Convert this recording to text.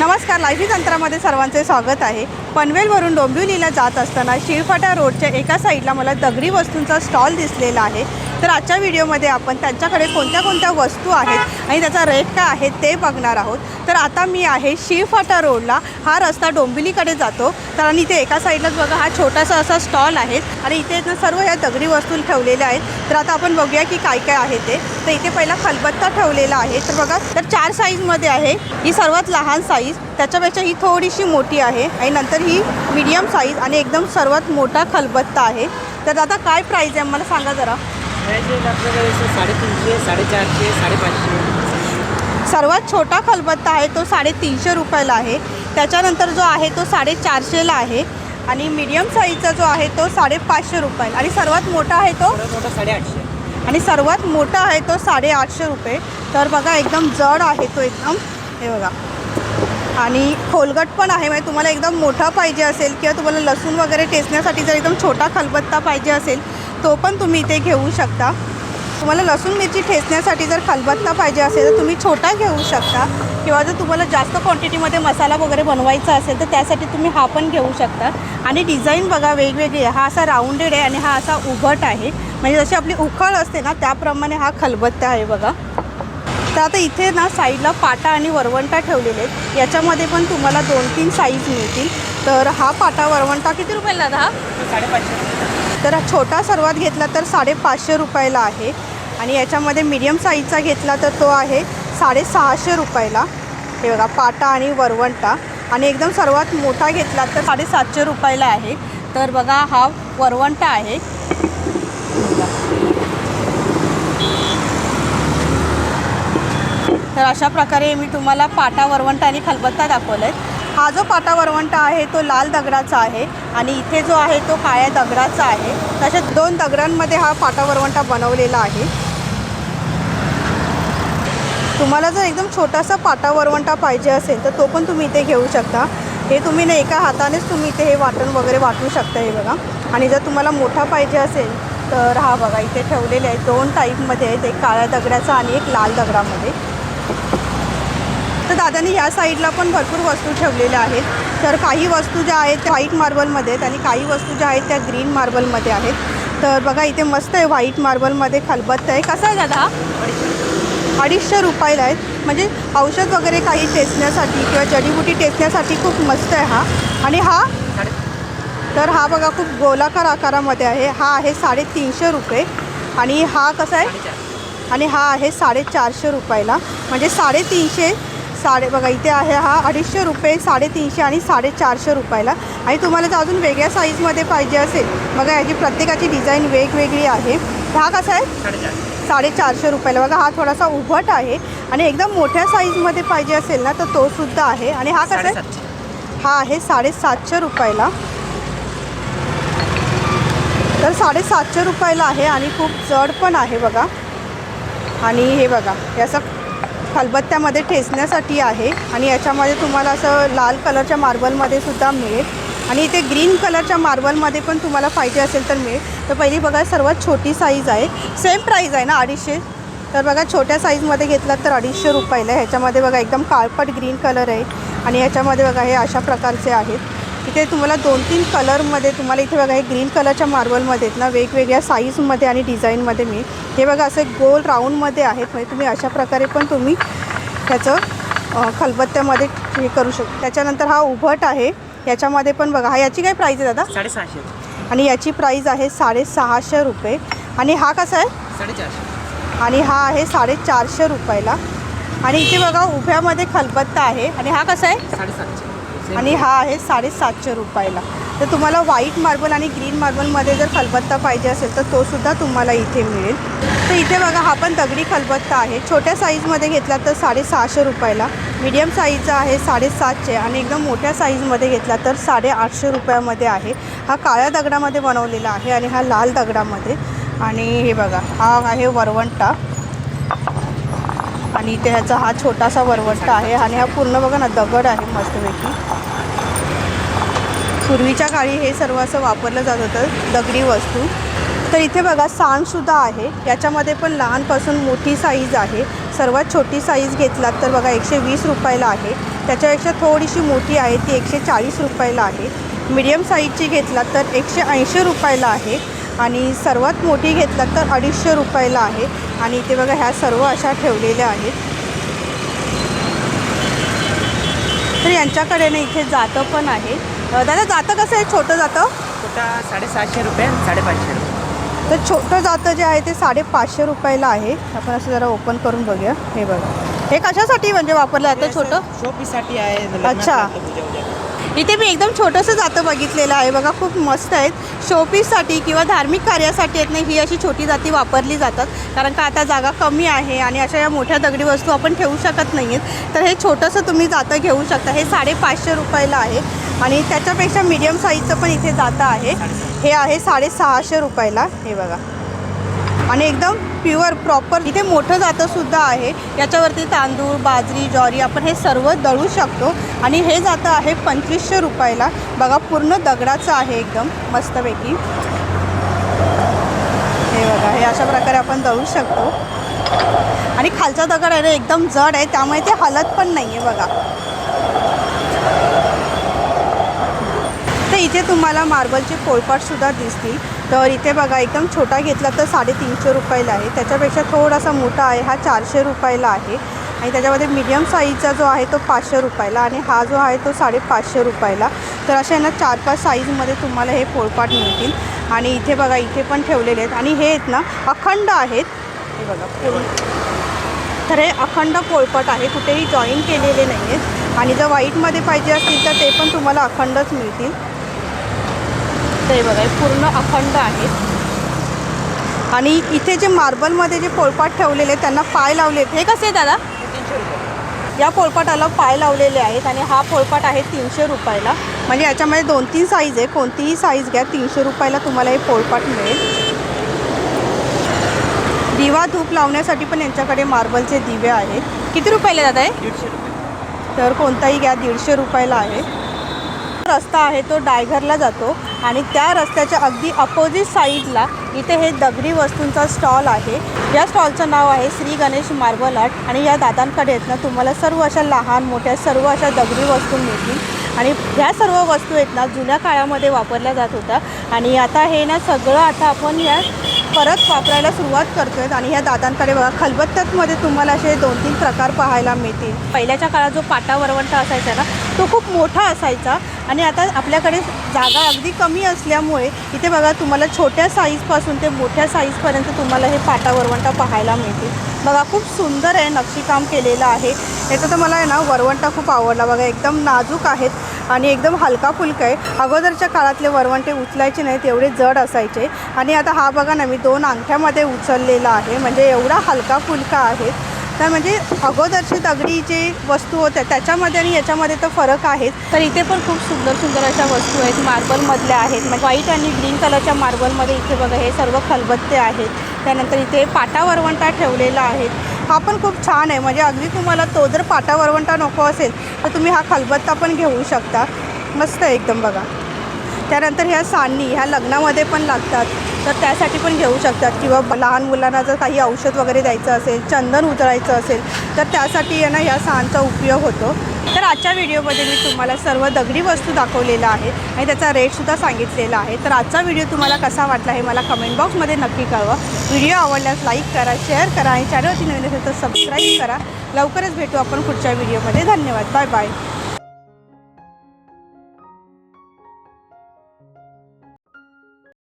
नमस्कार लाईफी तंत्रामध्ये सर्वांचे स्वागत आहे. पनवेलवरून डोंबिवलीला जात असताना शिळफाटा रोडच्या एका साईडला मला दगडी वस्तूंचा स्टॉल दिसलेला आहे. तर आजच्या व्हिडिओमध्ये आपण त्यांच्याकडे कोणत्या कोणत्या वस्तू आहेत आणि त्याचा रेट काय आहे ते बघणार आहोत. तर आता मी आहे शिवफाटा रोडला. हा रस्ता डोंबिवलीकडे जातो. तर आणि इथे एका साईडलाच बघा हा छोटासा असा स्टॉल आहे आणि इथे ना सर्व ह्या दगडी वस्तू ठेवलेल्या आहेत. तर आता आपण बघूया की काय काय आहे ते. तर इथे पहिला खलबत्ता ठेवलेला आहे. तर बघा तर चार साईजमध्ये आहे. ही सर्वात लहान साईज. त्याच्यापेक्षा ही थोडीशी मोठी आहे आणि नंतर ही मीडियम साईज आणि एकदम सर्वात मोठा खलबत्ता आहे. तर आता काय प्राईज आहे? मला सांगा जरा. प्राईस आपल्याकडे असं साडेतीनशे साडेचारशे साडेपाचशे. सर्वात छोटा खलबत्ता आहे तो साडेतीनशे रुपयाला आहे. त्याच्यानंतर जो आहे तो साडेचारशेला आहे. आणि मीडियम साईजचा जो आहे तो साडेपाचशे रुपयाला आणि सर्वात मोठा आहे तो मोठा साडेआठशे. आणि सर्वात मोठा आहे तो साडेआठशे रुपये. तर बघा एकदम जड आहे तो एकदम. हे बघा. आणि खोलगट पण आहे. म्हणजे तुम्हाला एकदम मोठा पाहिजे असेल किंवा तुम्हाला लसूण वगैरे टेचण्यासाठी जर एकदम छोटा खलबत्ता पाहिजे असेल तो पण तुम्ही इथे घेऊ शकता. तुम्हाला लसूण मिरची ठेचण्यासाठी जर खलबत्ता पाहिजे असेल तर तुम्ही छोटा घेऊ शकता. किंवा जर तुम्हाला जास्त क्वांटिटीमध्ये मसाला वगैरे बनवायचा असेल तर त्यासाठी तुम्ही हा पण घेऊ शकता. आणि डिझाईन बघा वेगवेगळी. आहे हा असा राऊंडेड आहे आणि हा असा उभट आहे. म्हणजे जशी आपली उखळ असते ना त्याप्रमाणे हा खलबत्ता आहे बघा. तर आता इथे ना साईडला पाटा आणि वरवंटा ठेवलेले आहेत. याच्यामध्ये पण तुम्हाला दोन तीन साईज मिळतील. तर हा पाटा वरवंटा किती रुपयाला दादा? हा साडेपाचशे तर हा छोटा सर्वात घेतला तर साडेपाचशे रुपयाला आहे. आणि याच्यामध्ये मिडियम साईजचा घेतला तर तो आहे साडेसहाशे रुपयाला. हे बघा पाटा आणि वरवंटा. आणि एकदम सर्वात मोठा घेतला तर साडेसातशे रुपयाला आहे. तर बघा हा वरवंटा आहे. तर अशा प्रकारे मी तुम्हाला पाटा वरवंटा आणि खलबत्ता दाखवलं आहे हा जो पाटा वरवंटा आहे तो लाल दगडाचा आहे आणि इथे जो आहे तो काळ्या दगडाचा आहे. तशा दोन दगडांमध्ये हा पाटा वरवंटा बनवलेला आहे. तुम्हाला जर एकदम छोटासा पाटा वरवंटा पाहिजे असेल तर तो पण तुम्ही इथे घेऊ शकता. हे तुम्ही ना एका हातानेच तुम्ही इथे हे वाटण वगैरे वाटू शकता हे बघा. आणि जर तुम्हाला मोठा पाहिजे असेल तर हा बघा इथे ठेवलेले आहे दोन टाईपमध्ये आहेत एक काळ्या दगडाचा आणि एक लाल दगडामध्ये. तर दादांनी या साईडला पण भरपूर वस्तू ठेवलेल्या आहेत. तर काही वस्तू ज्या आहेत त्या व्हाईट मार्बलमध्ये आहेत आणि काही वस्तू ज्या आहेत त्या ग्रीन मार्बलमध्ये आहेत. तर बघा इथे मस्त आहे व्हाईट मार्बलमध्ये खलबत्ता आहे. कसा आहे दादा? अडीचशे रुपयाला आहेत. म्हणजे औषध वगैरे काही टेचण्यासाठी किंवा जडीबुटी टेचण्यासाठी खूप मस्त आहे हा. आणि हा? तर हा बघा खूप गोलाकार आकारामध्ये आहे. हा आहे साडेतीनशे रुपये. आणि हा कसा आहे? आणि हा आहे साडेचारशे रुपयाला. म्हणजे साडेतीनशे साडे बघा इथे आहे हा अडीचशे रुपये साडेतीनशे आणि साडेचारशे रुपयाला. आणि तुम्हाला जर अजून वेगळ्या साईजमध्ये पाहिजे असेल. बघा याची प्रत्येकाची डिझाईन वेगवेगळी आहे. हा कसा आहे? साडेचार साडेचारशे रुपयाला. बघा हा थोडासा उभट आहे आणि एकदम मोठ्या साईजमध्ये पाहिजे असेल ना तर तो सुद्धा आहे. आणि हा कसा आहे? हा आहे साडेसातशे रुपयाला. तर साडेसातशे रुपयाला आहे आणि खूप जड पण आहे बघा. आणि हे बघा असं खलबत्त्यामध्ये ठेचण्यासाठी आहे आणि याच्यामध्ये तुम्हाला असं लाल कलरच्या मार्बलमध्ये सुद्धा मिळेल. आणि इथे ग्रीन कलरच्या मार्बलमध्ये पण तुम्हाला पाहिजे असेल तर मिळेल. तर पहिली बघा सर्वात छोटी साईज आहे. सेम प्राईज आहे ना अडीचशे? तर बघा छोट्या साईजमध्ये घेतलात तर अडीचशे रुपयाला आहे. ह्याच्यामध्ये बघा एकदम काळपट ग्रीन कलर आहे. आणि ह्याच्यामध्ये बघा हे अशा प्रकारचे आहेत. इथे तुम्हाला दोन तीन कलरमध्ये तुम्हाला इथे बघा हे ग्रीन कलरच्या मार्बलमध्ये आहेत ना वेगवेगळ्या साईजमध्ये आणि डिझाईनमध्ये मी. हे बघा असे गोल राऊंडमध्ये आहेत. म्हणजे तुम्ही अशा प्रकारे पण तुम्ही त्याचं खलबत्त्यामध्ये हे करू शकता. त्याच्यानंतर हा उभट आहे. याच्यामध्ये पण बघा हा याची काय प्राईज आहे दादा? साडेसहाशे. आणि याची प्राईज आहे साडेसहाशे रुपये. आणि हा कसा आहे? साडेचारशे. आणि हा आहे साडेचारशे रुपयाला. आणि इथे बघा उभ्यामध्ये खलबत्ता आहे. आणि हा कसा आहे? साडेसातशे. आणि हा आहे साडेसातशे रुपयाला. तर तुम्हाला व्हाईट मार्बल आणि ग्रीन मार्बलमध्ये जर खलबत्ता पाहिजे असेल तर तो सुद्धा तुम्हाला इथे मिळेल. तर इथे बघा हा पण दगडी खलबत्ता आहे. छोट्या साईजमध्ये घेतला तर साडेसहाशे रुपयाला. मीडियम साईजचा आहे साडेसातशे आणि एकदम मोठ्या साईजमध्ये घेतला तर साडेआठशे रुपयामध्ये आहे. हा काळ्या दगडामध्ये बनवलेला आहे आणि हा लाल दगडामध्ये. आणि हे बघा हा आहे वरवंटा. आणि इथे ह्याचा हा छोटासा वरवंटा आहे आणि हा पूर्ण बघा ना दगड आहे मस्तपैकी. पूर्वीच्या काळी हे सर्व असं वापरलं जात होतं दगडी वस्तू. तर इथे बघा सांडसुद्धा आहे. याच्यामध्ये पण लहानपासून मोठी साईज आहे. सर्वात छोटी साईज घेतलात तर बघा एकशे वीस रुपयाला आहे. त्याच्यापेक्षा थोडीशी मोठी आहे ती एकशे चाळीस रुपयाला आहे. मीडियम साईजची घेतलात तर एकशे ऐंशी रुपयाला आहे. आणि सर्वात मोठी घेतलात तर अडीचशे रुपयाला आहे. आणि इथे बघा ह्या सर्व अशा ठेवलेल्या आहेत. तर यांच्याकडे ना इथे जातं पण आहे. दादा जातं कसं आहे? छोटं जातं? छोटा साडेसातशे रुपये साडेपाचशे रुपये. तर छोटं जातं जे आहे ते साडेपाचशे रुपयाला आहे. आपण असं जरा ओपन करून बघूया. हे बघा. हे कशासाठी म्हणजे वापरलं जातं छोटं? शोपीसाठी आहे. अच्छा. इथे मी एकदम छोटंसं जातं बघितलेलं आहे. बघा खूप मस्त आहेत. शोपीससाठी किंवा धार्मिक कार्यासाठी आहेत नाही ही अशी छोटी जाती वापरली जातात. कारण का आता जागा कमी आहे आणि अशा या मोठ्या दगडी वस्तू आपण ठेवू शकत नाही आहेत तर हे छोटंसं तुम्ही जातं घेऊ शकता. हे साडेपाचशे रुपयाला आहे. आणि त्याच्यापेक्षा मीडियम साईजचं पण इथे जातं आहे. हे आहे साडेसहाशे रुपयाला. हे बघा. आणि एकदम प्युअर प्रॉपर इथे मोठं जातं सुद्धा आहे. याच्यावरती तांदूळ बाजरी ज्वारी आपण हे सर्व दळू शकतो. आणि हे जातं आहे पंचवीसशे रुपयाला. बघा पूर्ण दगडाचं आहे एकदम मस्तपैकी. हे बघा हे अशा प्रकारे आपण दळू शकतो. आणि खालचा दगड आहे एकदम जड आहे. त्यामुळे ते हलत पण नाही आहे बघा. तर इथे तुम्हाला मार्बलचे पोळपाटसुद्धा दिसतील. तर इथे बघा एकदम छोटा घेतला तर साडेतीनशे रुपयाला आहे. त्याच्यापेक्षा थोडासा मोठा आहे हा चारशे रुपयाला आहे. आणि त्याच्यामध्ये मीडियम साईजचा जो आहे तो पाचशे रुपयाला आणि हा जो आहे तो साडेपाचशे रुपयाला. तर अशा ना चार पाच साईजमध्ये तुम्हाला हे पोळपाट मिळतील. आणि इथे बघा इथे पण ठेवलेले आहेत. आणि हे आहेत ना अखंड आहेत. हे बघा पूर्ण. तर हे अखंड पोळपाट आहे कुठेही जॉईन केलेले नाही आहेत आणि जर व्हाईटमध्ये पाहिजे असतील तर ते पण तुम्हाला अखंडच मिळतील. तर हे बघा हे पूर्ण अखंड आहेत आणि इथे जे मार्बलमध्ये जे पोळपाट ठेवलेले आहेत त्यांना पाय लावले आहेत. हे कसे आहे दादा? या पोळपाटाला पाय लावलेले आहेत आणि हा पोळपाट आहे तीनशे रुपयाला. म्हणजे याच्यामध्ये दोन तीन साईज आहे. कोणतीही साईज घ्या तीनशे रुपयाला तुम्हाला हे पोळपाट मिळेल. दिवा धूप लावण्यासाठी पण यांच्याकडे मार्बलचे दिवे आहेत. किती रुपयाला दादा आहे दीडशे रुपये. तर कोणताही घ्या दीडशे रुपयाला आहे. रस्ता आहे तो डायघरला जातो. आणि त्या रस्त्याच्या अगदी अपोजिट साईडला इथे हे दगडी वस्तूंचा स्टॉल आहे. या स्टॉलचं नाव आहे श्री गणेश मार्बल आर्ट आणि या दादांकडे आहेत ना तुम्हाला सर्व अशा लहान मोठ्या सर्व अशा दगडी वस्तू मिळतील. आणि ह्या सर्व वस्तू आहेत ना जुन्या काळामध्ये वापरल्या जात होत्या. आणि आता हे ना सगळं आता आपण या परत वापरायला सुरुवात करतोय. आणि ह्या दादांकडे बघा खलबत्त्यातमध्ये तुम्हाला असे दोन तीन प्रकार पाहायला मिळतील. पहिल्याच्या काळात जो पाटा वरवंटा असायचा ना तो खूप मोठा असायचा. आणि आता आपल्याकडे जागा अगदी कमी असल्यामुळे इथे बघा तुम्हाला छोट्या साईजपासून ते मोठ्या साईजपर्यंत तुम्हाला हे पाटा वरवंटा पाहायला मिळतील. बघा खूप सुंदर आहे नक्षीकाम केलेलं आहे. याचा तर मला आहे ना वरवंटा खूप आवडला. बघा एकदम नाजूक आहेत आणि एकदम हलका फुलका आहे. अगोदरच्या काळातले वरवंटे उचलायचे नाहीत एवढे जड असायचे. आणि आता हा बघा ना मी दोन अंगठ्यामध्ये उचललेला आहे. म्हणजे एवढा हलका फुलका आहे. तर म्हणजे अगोदरची दगडी जे वस्तू होत्या त्याच्यामध्ये आणि याच्यामध्ये तर फरक आहेच. तर इथे पण खूप सुंदर सुंदर अशा वस्तू आहेत मार्बलमधल्या आहेत. म्हणजे व्हाईट आणि ग्रीन कलरच्या मार्बलमध्ये इथे बघा हे सर्व खलबत्ते आहेत. त्यानंतर इथे पाटा वरवंटा ठेवलेला आहे. हा पण खूप छान आहे. म्हणजे अगदी तुम्हाला तो जर पाटा वरवंटा नको असेल तर तुम्ही हा खलबत्ता पण घेऊ शकता. मस्त आहे एकदम बघा. त्यानंतर ह्या सांडणी ह्या लग्नामध्ये पण लागतात. तर त्यासाठी पण घेऊ शकतात. किंवा लहान मुलांना जर काही औषध वगैरे द्यायचं असेल चंदन उतरायचं असेल तर त्यासाठी आहे ना ह्या सांडचा उपयोग होतो. तर आजच्या व्हिडिओमध्ये मी तुम्हाला सर्व दगडी वस्तू दाखवलेल्या आहेत आणि त्याचा रेटसुद्धा सांगितलेला आहे. तर आजचा व्हिडिओ तुम्हाला कसा वाटला हे मला कमेंट बॉक्समध्ये नक्की कळवा. व्हिडिओ आवडल्यास लाईक करा शेअर करा आणि चॅनलवरती नवीन असेल तर सबस्क्राईब करा. लवकरच भेटू आपण पुढच्या व्हिडिओमध्ये. धन्यवाद. Bye bye